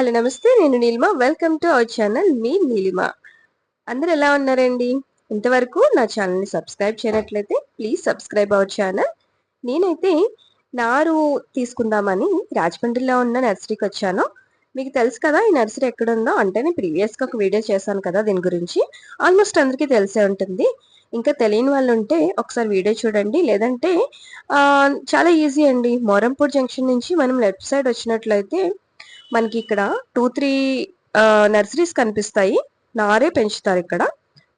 Hello నమస్తే. నేను Neelima. Welcome to our channel మీ నీలిమ. అందరు ఎలా ఉన్నారండి? ఇంతవరకు నా ఛానల్ని సబ్స్క్రైబ్ చేయనట్లయితే ప్లీజ్ సబ్స్క్రైబ్ అవర్ ఛానల్ నేనైతే నారు తీసుకుందామని రాజమండ్రిలో ఉన్న నర్సరీకి వచ్చాను. మీకు తెలుసు కదా ఈ నర్సరీ ఎక్కడ ఉందో అంటే నేను ప్రీవియస్గా ఒక వీడియో చేశాను కదా దీని గురించి. ఆల్మోస్ట్ అందరికీ తెలిసే ఉంటుంది. ఇంకా తెలియని వాళ్ళు ఉంటే ఒకసారి వీడియో చూడండి. లేదంటే చాలా ఈజీ అండి. మోరంపూర్ జంక్షన్ నుంచి మనం లెఫ్ట్ సైడ్ వచ్చినట్లయితే మనకి ఇక్కడ టూ త్రీ నర్సరీస్ కనిపిస్తాయి. నారే పెంచుతారు ఇక్కడ.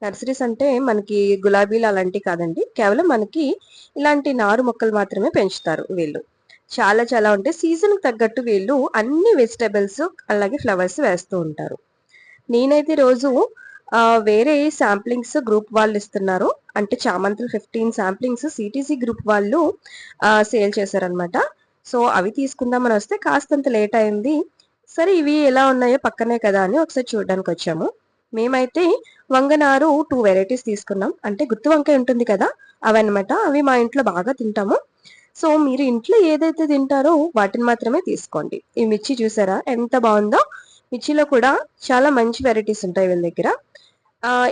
నర్సరీస్ అంటే మనకి గులాబీలు అలాంటివి కాదండి. కేవలం మనకి ఇలాంటి నారు మొక్కలు మాత్రమే పెంచుతారు వీళ్ళు. చాలా చాలా ఉంటాయి. సీజన్కి తగ్గట్టు వీళ్ళు అన్ని వెజిటబుల్స్ అలాగే ఫ్లవర్స్ వేస్తూ ఉంటారు. నేనైతే రోజు వేరే శాంప్లింగ్స్ గ్రూప్ వాళ్ళు ఇస్తున్నారు. అంటే చామంతులు ఫిఫ్టీన్ శాంప్లింగ్స్ సిటీసీ గ్రూప్ వాళ్ళు సేల్ చేశారనమాట సో అవి తీసుకుందామని వస్తే కాస్తంత లేట్ అయింది. సరే ఇవి ఎలా ఉన్నాయో పక్కనే కదా అని ఒకసారి చూడడానికి వచ్చాము మేమైతే వంగనారు టూ వెరైటీస్ తీసుకున్నాం. అంటే గుత్తి వంకాయ ఉంటుంది కదా అవన్నమాట. అవి మా ఇంట్లో బాగా తింటాము. సో మీరు ఇంట్లో ఏదైతే తింటారో వాటిని మాత్రమే తీసుకోండి. ఈ మిర్చి చూసారా? ఎంత బాగుందో. మిర్చిలో కూడా చాలా మంచి వెరైటీస్ ఉంటాయి వీళ్ళ దగ్గర.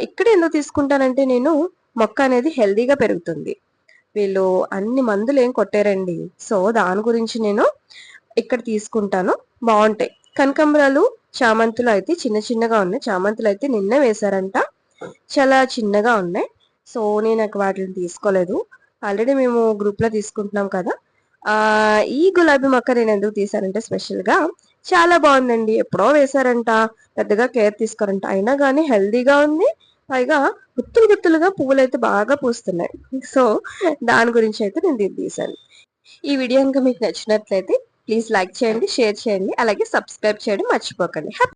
ఇక్కడ ఎందుకు తీసుకుంటానంటే నేను మొక్క అనేది హెల్దీగా పెరుగుతుంది. వీళ్ళు అన్ని మందులు ఏం కొట్టారండి. సో దాని గురించి నేను ఇక్కడ తీసుకుంటాను. బాగుంటాయి. కనకంబరాలు చామంతులు అయితే చిన్న చిన్నగా ఉన్నాయి. చామంతులు అయితే నిన్న వేశారంట. చాలా చిన్నగా ఉన్నాయి. సో నేను వాటిని తీసుకోలేదు. ఆల్రెడీ మేము గ్రూప్లో తీసుకుంటున్నాం కదా. ఆ ఈ గులాబీ మొక్క నేను ఎందుకు తీసానంటే స్పెషల్గా చాలా బాగుందండి. ఎప్పుడో వేశారంట. పెద్దగా కేర్ తీసుకోరంట. అయినా కానీ హెల్దీగా ఉంది. పైగా గుత్తులు గుత్తులుగా పువ్వులు అయితే బాగా పూస్తున్నాయి. సో దాని గురించి అయితే నేను తీసాను ఈ వీడియో ఇంకా మీకు నచ్చినట్లయితే ప్లీజ్ లైక్ చేయండి షేర్ చేయండి అలాగే సబ్స్క్రైబ్ చేయడం మర్చిపోకండి.